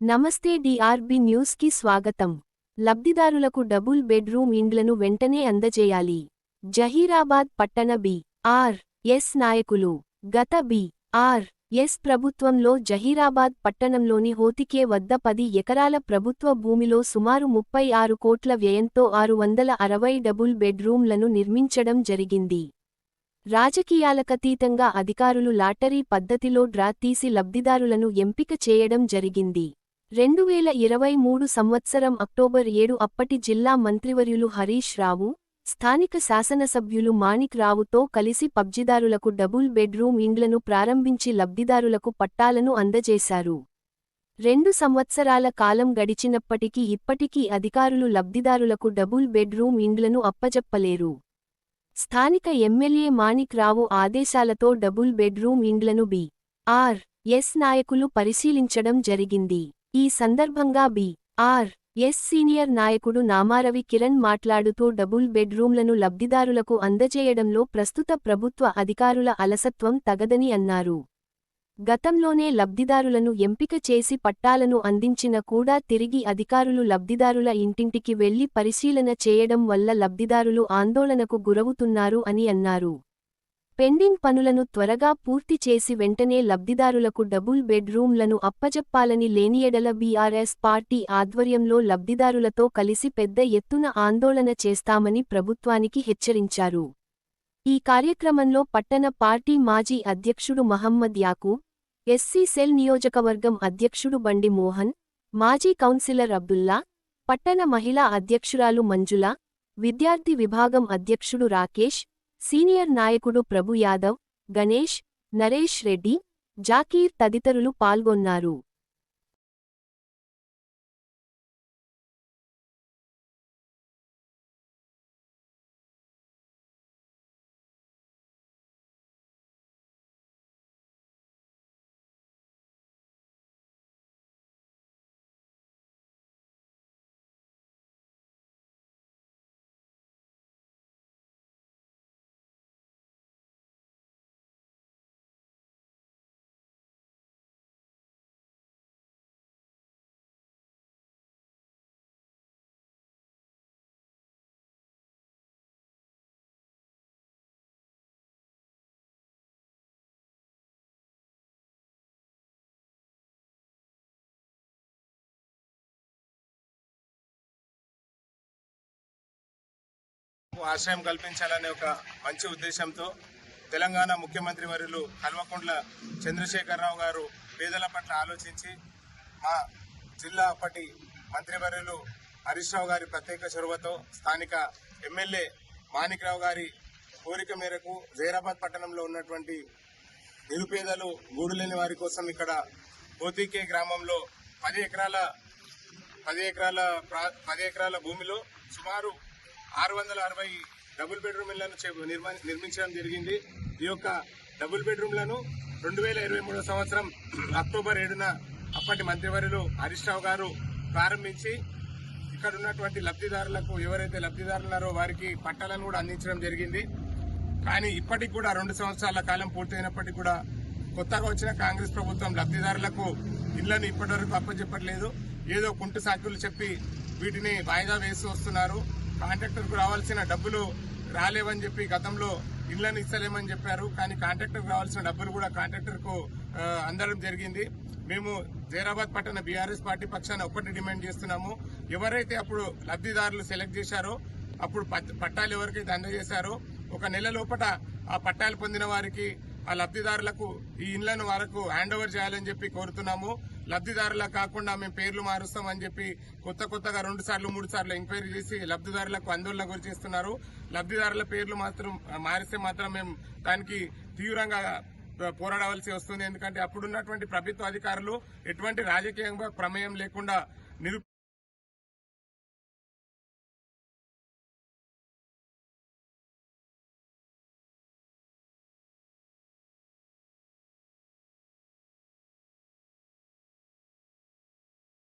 నమస్తే డిఆర్బి న్యూస్కి స్వాగతం. లబ్ధిదారులకు డబుల్ బెడ్రూమ్ ఇండ్లను వెంటనే అందజేయాలి. జహీరాబాద్ పట్టణ బి ఆర్ ఎస్ నాయకులు గత బి ఆర్ ఎస్ ప్రభుత్వంలో జహీరాబాద్ పట్టణంలోని హోతికే వద్ద పది ఎకరాల ప్రభుత్వ భూమిలో సుమారు ముప్పై ఆరు కోట్ల వ్యయంతో ఆరు వందల అరవై డబుల్ బెడ్రూమ్లను నిర్మించడం జరిగింది. రాజకీయాలకతీతంగా అధికారులు లాటరీ పద్ధతిలో డ్రా తీసి లబ్ధిదారులను ఎంపిక చేయడం జరిగింది. రెండు వేల ఇరవై మూడు సంవత్సరం అక్టోబర్ ఏడు అప్పటి జిల్లా మంత్రివర్యులు హరీష్ రావు స్థానిక శాసనసభ్యులు మాణిక్ రావుతో కలిసి పబ్జిదారులకు డబుల్ బెడ్రూమ్ ఇండ్లను ప్రారంభించి లబ్ధిదారులకు పట్టాలను అందజేశారు. రెండు సంవత్సరాల కాలం గడిచినప్పటికీ ఇప్పటికీ అధికారులు లబ్ధిదారులకు డబుల్ బెడ్రూమ్ ఇండ్లను అప్పజెప్పలేరు. స్థానిక ఎమ్మెల్యే మాణిక్ రావు ఆదేశాలతో డబుల్ బెడ్రూమ్ ఇండ్లను బి. ఆర్. ఎస్. నాయకులు పరిశీలించడం జరిగింది. ఈ సందర్భంగా బి. ఆర్. ఎస్. సీనియర్ నాయకుడు నామారవి కిరణ్ మాట్లాడుతూ డబుల్ బెడ్రూమ్లను లబ్ధిదారులకు అందజేయడంలో ప్రస్తుత ప్రభుత్వ అధికారుల అలసత్వం తగదని అన్నారు. గతంలోనే లబ్ధిదారులను ఎంపిక చేసి పట్టాలను అందించిన కూడా తిరిగి అధికారులు లబ్ధిదారుల ఇంటింటికి వెళ్ళి పరిశీలన చేయడం వల్ల లబ్ధిదారులు ఆందోళనకు గురవుతున్నారు అని అన్నారు. పెండింగ్ పనులను త్వరగా పూర్తి చేసి వెంటనే లబ్ధిదారులకు డబుల్ బెడ్రూమ్లను అప్పజెప్పాలని లేనియడల బీఆర్ఎస్ పార్టీ ఆధ్వర్యంలో లబ్ధిదారులతో కలిసి పెద్ద ఎత్తున ఆందోళన చేస్తామని ప్రభుత్వానికి హెచ్చరించారు. ఈ కార్యక్రమంలో పట్టణ పార్టీ మాజీ అధ్యక్షుడు మహమ్మద్ యాకూబ్ ఎస్సీ సెల్ నియోజకవర్గం అధ్యక్షుడు బండి మోహన్ మాజీ కౌన్సిలర్ అబ్దుల్లా పట్టణ మహిళా అధ్యక్షురాలు మంజుల విద్యార్థి విభాగం అధ్యక్షుడు రాకేష్ సీనియర్ నాయకుడు ప్రభు యాదవ్ గణేష్ నరేష్ రెడ్డి జాకీర్ తదితరులు పాల్గొన్నారు. ఆశ్రయం కల్పించాలనే ఒక మంచి ఉద్దేశంతో తెలంగాణ ముఖ్యమంత్రి వర్యులు కల్వకుంట్ల చంద్రశేఖరరావు గారు పేదల పట్ల ఆలోచించి మా జిల్లా అప్పటి మంత్రివర్యులు హరీష్ రావు గారి ప్రత్యేక చొరవతో స్థానిక ఎమ్మెల్యే మాణిక్రావు గారి కోరిక మేరకు జైరాబాద్ పట్టణంలో ఉన్నటువంటి నిరుపేదలు గూడు లేని వారి కోసం ఇక్కడ పోతికే గ్రామంలో పది ఎకరాల పది ఎకరాల ప్రా- పది ఎకరాల భూమిలో సుమారు ఆరు వందల అరవై డబుల్ బెడ్రూమ్ ఇళ్ళను చే- నిర్మించడం జరిగింది. ఈ యొక్క డబుల్ బెడ్రూమ్లను రెండు వేల ఇరవై మూడో సంవత్సరం అక్టోబర్ ఏడున అప్పటి మంత్రివర్యులు హరీష్ రావు గారు ప్రారంభించి ఇక్కడ ఉన్నటువంటి లబ్ధిదారులకు ఎవరైతే లబ్ధిదారులున్నారో వారికి పట్టాలను కూడా అందించడం జరిగింది. కానీ ఇప్పటికి కూడా రెండు సంవత్సరాల కాలం పూర్తయినప్పటికీ కూడా కొత్తగా వచ్చిన కాంగ్రెస్ ప్రభుత్వం లబ్ధిదారులకు ఇళ్ళను ఇప్పటివరకు అప్పచెప్పట్లేదు ఏదో కుంటు సాకులు చెప్పి వీటిని వాయిదా వేసి వస్తున్నారు. కాంట్రాక్టర్కు రావాల్సిన డబ్బులు రాలేవని చెప్పి గతంలో ఇళ్ళను ఇస్తలేమని చెప్పారు. కానీ కాంట్రాక్టర్కు రావాల్సిన డబ్బులు కూడా కాంట్రాక్టర్కు అందడం జరిగింది. మేము జైరాబాద్ పట్టణ బీఆర్ఎస్ పార్టీ పక్షాన ఒక్కటి డిమాండ్ చేస్తున్నాము. ఎవరైతే అప్పుడు లబ్ధిదారులు సెలెక్ట్ చేశారో అప్పుడు పట్టాలు ఎవరికైతే అందజేశారో ఒక నెల లోపట ఆ పట్టాలు పొందిన వారికి ఆ లబ్ధిదారులకు ఈ ఇండ్లను వరకు హ్యాండ్ ఓవర్ చేయాలని చెప్పి కోరుతున్నాము. లబ్దిదారులకు కాకుండా మేము పేర్లు మారుస్తామని చెప్పి కొత్త కొత్తగా రెండు సార్లు మూడు సార్లు ఎంక్వైరీ చేసి లబ్ధిదారులకు ఆందోళన గురి చేస్తున్నారు. లబ్ధిదారుల పేర్లు మాత్రం మారిస్తే మాత్రం మేము దానికి తీవ్రంగా పోరాడవలసి వస్తుంది. ఎందుకంటే అప్పుడున్నటువంటి ప్రభుత్వ అధికారులు ఎటువంటి రాజకీయంగా ప్రమేయం లేకుండా నిరు